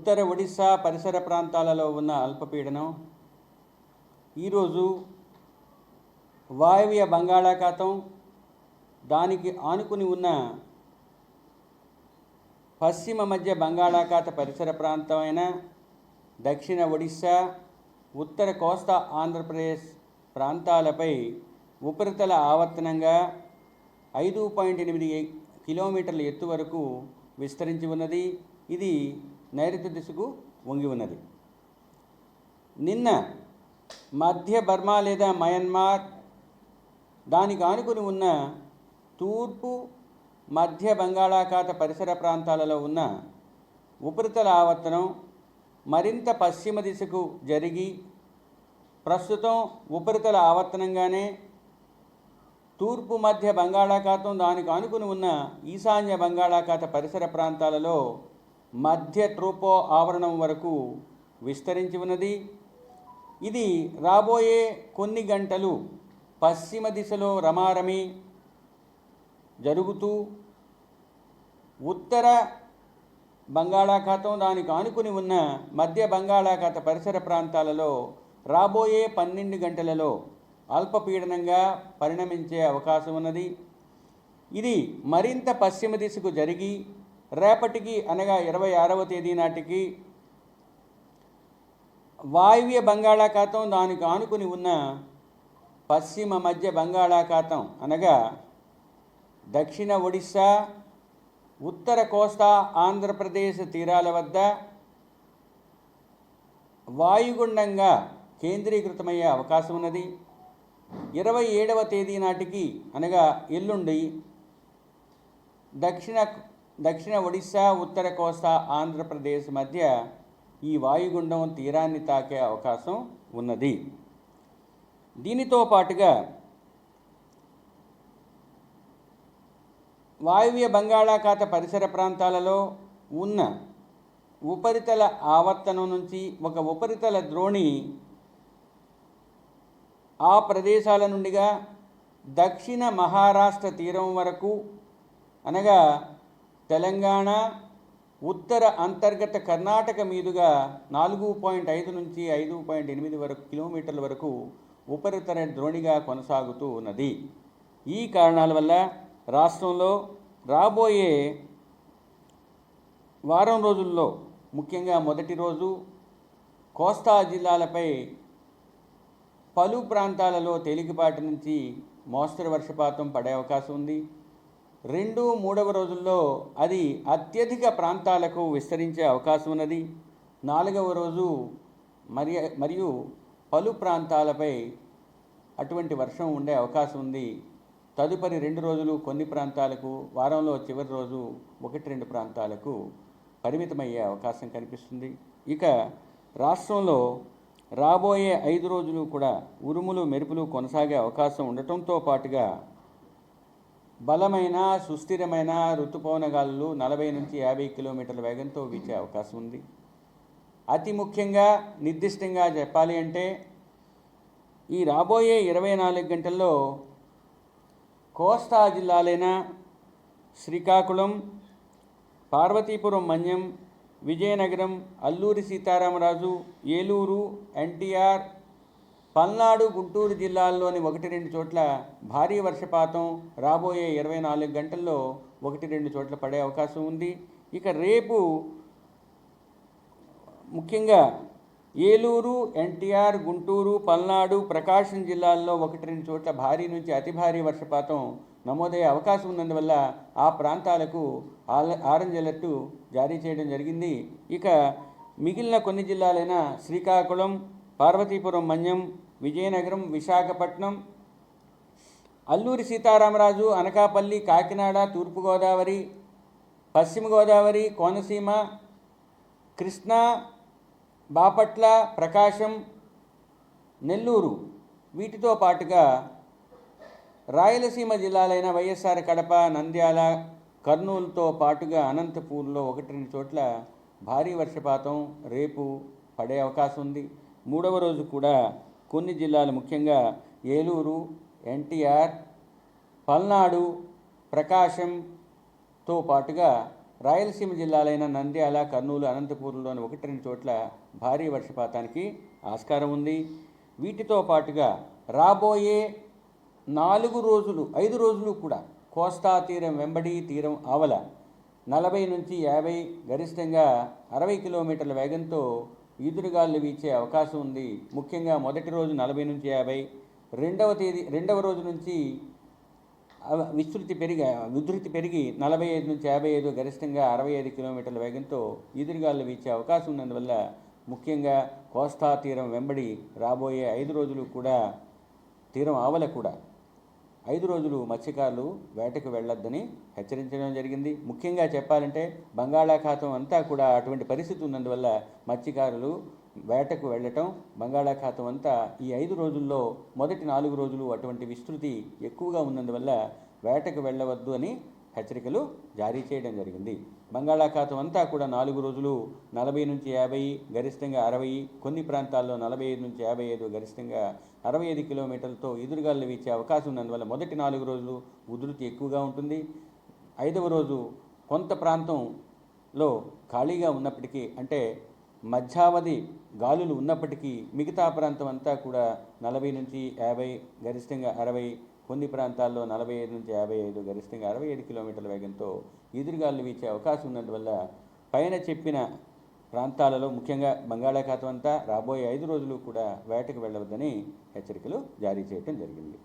ఉత్తర ఒడిశా పరిసర ప్రాంతాలలో ఉన్న అల్పపీడనం ఈరోజు వాయువ్య బంగాళాఖాతం దానికి ఆనుకుని ఉన్న పశ్చిమ మధ్య బంగాళాఖాత పరిసర ప్రాంతమైన దక్షిణ ఒడిశా ఉత్తర కోస్తా ఆంధ్రప్రదేశ్ ప్రాంతాలపై ఉపరితల ఆవర్తనంగా ఐదు పాయింట్ ఎనిమిది కిలోమీటర్ల ఎత్తు వరకు విస్తరించి ఉన్నది. ఇది నైరుతి దిశకు వంగి ఉన్నది. నిన్న మధ్య బర్మా లేదా మయన్మార్ దానికి ఆనుకుని ఉన్న తూర్పు మధ్య బంగాళాఖాత పరిసర ప్రాంతాలలో ఉన్న ఉపరితల ఆవర్తనం మరింత పశ్చిమ దిశకు జరిగి ప్రస్తుతం ఉపరితల ఆవర్తనంగానే తూర్పు మధ్య బంగాళాఖాతం దానికి ఆనుకుని ఉన్న ఈశాన్య బంగాళాఖాత పరిసర ప్రాంతాలలో మధ్య ట్రోపో ఆవరణం వరకు విస్తరించి ఉన్నది. ఇది రాబోయే కొన్ని గంటలు పశ్చిమ దిశలో రమారమి జరుగుతూ ఉత్తర బంగాళాఖాతం దానికి ఆనుకుని ఉన్న మధ్య బంగాళాఖాత పరిసర ప్రాంతాలలో రాబోయే పన్నెండు గంటలలో అల్పపీడనంగా పరిణమించే అవకాశం ఉన్నది. ఇది మరింత పశ్చిమ దిశకు జరిగి రేపటికి అనగా ఇరవై ఆరవ తేదీ నాటికి వాయువ్య బంగాళాఖాతం దానికి ఆనుకుని ఉన్న పశ్చిమ మధ్య బంగాళాఖాతం అనగా దక్షిణ ఒడిశా ఉత్తర కోస్తా ఆంధ్రప్రదేశ్ తీరాల వద్ద వాయుగుండంగా కేంద్రీకృతమయ్యే అవకాశం ఉన్నది. ఇరవై ఏడవ తేదీ నాటికి అనగా ఎల్లుండి దక్షిణ దక్షిణ ఒడిశా ఉత్తర కోస్తా ఆంధ్రప్రదేశ్ మధ్య ఈ వాయుగుండం తీరాన్ని తాకే అవకాశం ఉన్నది. దీనితో పాటుగా వాయువ్య బంగాళాఖాత పరిసర ప్రాంతాలలో ఉన్న ఉపరితల ఆవర్తనం నుంచి ఒక ఉపరితల ద్రోణి ఆ ప్రదేశాల నుండిగా దక్షిణ మహారాష్ట్ర తీరం వరకు అనగా తెలంగాణ ఉత్తర అంతర్గత కర్ణాటక మీదుగా నాలుగు పాయింట్ ఐదు నుంచి ఐదు పాయింట్ ఎనిమిది వరకు కిలోమీటర్ల వరకు ఉపరితల ద్రోణిగా కొనసాగుతూ ఉన్నది. ఈ కారణాల వల్ల రాష్ట్రంలో రాబోయే వారం రోజుల్లో ముఖ్యంగా మొదటి రోజు కోస్తా జిల్లాలపై పలు ప్రాంతాలలో తేలికపాటి నుంచి మోస్తరు వర్షపాతం పడే అవకాశం ఉంది. రెండు మూడవ రోజుల్లో అది అత్యధిక ప్రాంతాలకు విస్తరించే అవకాశం ఉన్నది. నాలుగవ రోజు మరి మరియు పలు ప్రాంతాలపై అటువంటి వర్షం ఉండే అవకాశం ఉంది. తదుపరి రెండు రోజులు కొన్ని ప్రాంతాలకు వారంలో చివరి రోజు ఒకటి రెండు ప్రాంతాలకు పరిమితమయ్యే అవకాశం కనిపిస్తుంది. ఇక రాష్ట్రంలో రాబోయే ఐదు రోజులు కూడా ఉరుములు మెరుపులు కొనసాగే అవకాశం ఉండటంతో పాటుగా బలమైన సుస్థిరమైన ఋతుపవన గాలులు నలభై నుంచి యాభై కిలోమీటర్ల వేగంతో వీచే అవకాశం ఉంది. అతి ముఖ్యంగా నిర్దిష్టంగా చెప్పాలి అంటే ఈ రాబోయే ఇరవై నాలుగు గంటల్లో కోస్తా జిల్లాలైన శ్రీకాకుళం పార్వతీపురం మన్యం విజయనగరం అల్లూరి సీతారామరాజు ఏలూరు ఎన్టీఆర్ పల్నాడు గుంటూరు జిల్లాల్లోని ఒకటి రెండు చోట్ల భారీ వర్షపాతం. రాబోయే ఇరవై నాలుగు గంటల్లో ఒకటి రెండు చోట్ల పడే అవకాశం ఉంది. ఇక రేపు ముఖ్యంగా ఏలూరు ఎన్టీఆర్ గుంటూరు పల్నాడు ప్రకాశం జిల్లాల్లో ఒకటి రెండు చోట్ల భారీ నుంచి అతి భారీ వర్షపాతం నమోదయ్యే అవకాశం ఉన్నందువల్ల ఆ ప్రాంతాలకు ఆల- ఆరెంజ్ అలర్ట్ జారీ చేయడం జరిగింది. ఇక మిగిలిన కొన్ని జిల్లాలైన శ్రీకాకుళం పార్వతీపురం మన్యం విజయనగరం విశాఖపట్నం అల్లూరి సీతారామరాజు అనకాపల్లి కాకినాడ తూర్పుగోదావరి పశ్చిమ గోదావరి కోనసీమ కృష్ణా బాపట్ల ప్రకాశం నెల్లూరు. వీటితో పాటుగా రాయలసీమ జిల్లాలైన వైఎస్ఆర్ కడప నంద్యాల కర్నూలుతో పాటుగా అనంతపూర్లో ఒకటి రెండు చోట్ల భారీ వర్షపాతం రేపు పడే అవకాశం ఉంది. మూడవ రోజు కూడా కొన్ని జిల్లాలు ముఖ్యంగా ఏలూరు ఎన్టీఆర్ పల్నాడు ప్రకాశంతో పాటుగా రాయలసీమ జిల్లాలైన నంద్యాల కర్నూలు అనంతపూర్లోని ఒకటి రెండు చోట్ల భారీ వర్షపాతానికి ఆస్కారం ఉంది. వీటితో పాటుగా రాబోయే నాలుగు రోజులు ఐదు రోజులు కూడా కోస్తా తీరం వెంబడి తీరం ఆవల నలభై నుంచి యాభై గరిష్టంగా అరవై కిలోమీటర్ల వేగంతో ఈదురుగాలు వీచే అవకాశం ఉంది. ముఖ్యంగా మొదటి రోజు నలభై నుంచి యాభై రెండవ తేదీ రెండవ రోజు నుంచి విస్తృతి పెరిగి ఉధృతి పెరిగి నలభై ఐదు నుంచి యాభై ఐదు గరిష్టంగా అరవై ఐదు కిలోమీటర్ల వేగంతో ఈదురుగాలు వీచే అవకాశం ఉన్నందువల్ల ముఖ్యంగా కోస్తా తీరం వెంబడి రాబోయే ఐదు రోజులు కూడా తీరం ఆవల కూడా. ఐదు రోజులు మత్స్యకారులు వేటకు వెళ్ళొద్దని హెచ్చరించడం జరిగింది. ముఖ్యంగా చెప్పాలంటే బంగాళాఖాతం అంతా కూడా అటువంటి పరిస్థితి ఉన్నందువల్ల మత్స్యకారులు వేటకు వెళ్ళటం బంగాళాఖాతం అంతా ఈ ఐదు రోజుల్లో మొదటి నాలుగు రోజులు అటువంటి విస్తృతి ఎక్కువగా ఉన్నందువల్ల వేటకు వెళ్ళవద్దు అని హెచ్చరికలు జారీ చేయడం జరిగింది. బంగాళాఖాతం అంతా కూడా నాలుగు రోజులు నలభై నుంచి యాభై గరిష్టంగా అరవై కొన్ని ప్రాంతాల్లో నలభై ఐదు నుంచి యాభై ఐదు గరిష్టంగా అరవై ఐదు కిలోమీటర్లతో ఎదురుగాలు వీచే అవకాశం ఉన్నందువల్ల మొదటి నాలుగు రోజులు ఉధృతి ఎక్కువగా ఉంటుంది. ఐదవ రోజు కొంత ప్రాంతంలో ఖాళీగా ఉన్నప్పటికీ అంటే మధ్యావధి గాలులు ఉన్నప్పటికీ మిగతా ప్రాంతం అంతా కూడా నలభై నుంచి యాభై గరిష్టంగా అరవై కొన్ని ప్రాంతాల్లో నలభై ఐదు నుంచి యాభై ఐదు గరిష్టంగా అరవై ఐదు కిలోమీటర్ల వేగంతో ఎదురుగాలు వీచే అవకాశం ఉన్నందువల్ల పైన చెప్పిన ప్రాంతాలలో ముఖ్యంగా బంగాళాఖాతం అంతా రాబోయే ఐదు రోజులు కూడా వేటకు వెళ్ళవద్దని హెచ్చరికలు జారీ చేయడం జరిగింది.